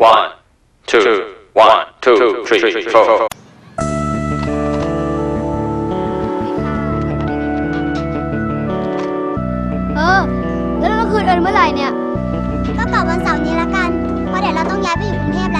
one two one two three four เออ แล้วเราคืนเอินเมื่อไหร่เนี่ย ก็ต่อวันเสาร์นี้ละกัน เพราะเดี๋ยวเราต้องย้ายไปอยู่กรุงเทพแล้ว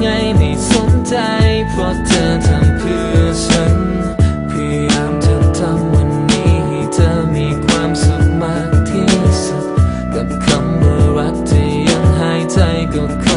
ไงไม่สนใจ เพราะเธอทำเพื่อฉัน พยายามจะทำวันนี้ให้เธอมีความสุขมากที่สุด กับคำว่ารักที่ยังหายใจก็